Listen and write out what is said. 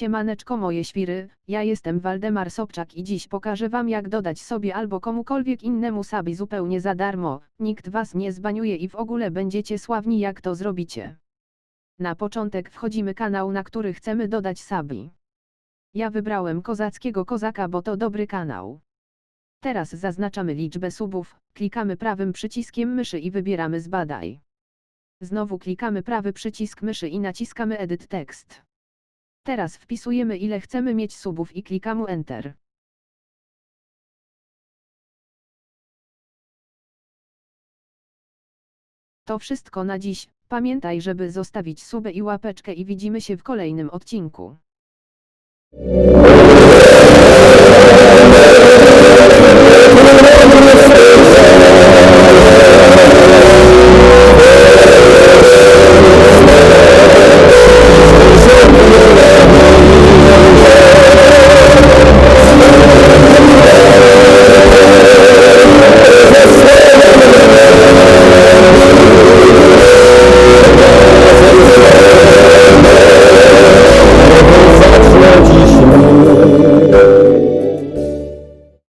Siemaneczko moje świry, ja jestem Waldemar Sobczak i dziś pokażę wam jak dodać sobie albo komukolwiek innemu sabi zupełnie za darmo, nikt was nie zbaniuje i w ogóle będziecie sławni jak to zrobicie. Na początek wchodzimy kanał na który chcemy dodać sabi. Ja wybrałem kozackiego kozaka bo to dobry kanał. Teraz zaznaczamy liczbę subów, klikamy prawym przyciskiem myszy i wybieramy zbadaj. Znowu klikamy prawy przycisk myszy i naciskamy edit tekst. Teraz wpisujemy ile chcemy mieć subów i klikamy Enter. To wszystko na dziś, pamiętaj żeby zostawić subę i łapeczkę i widzimy się w kolejnym odcinku.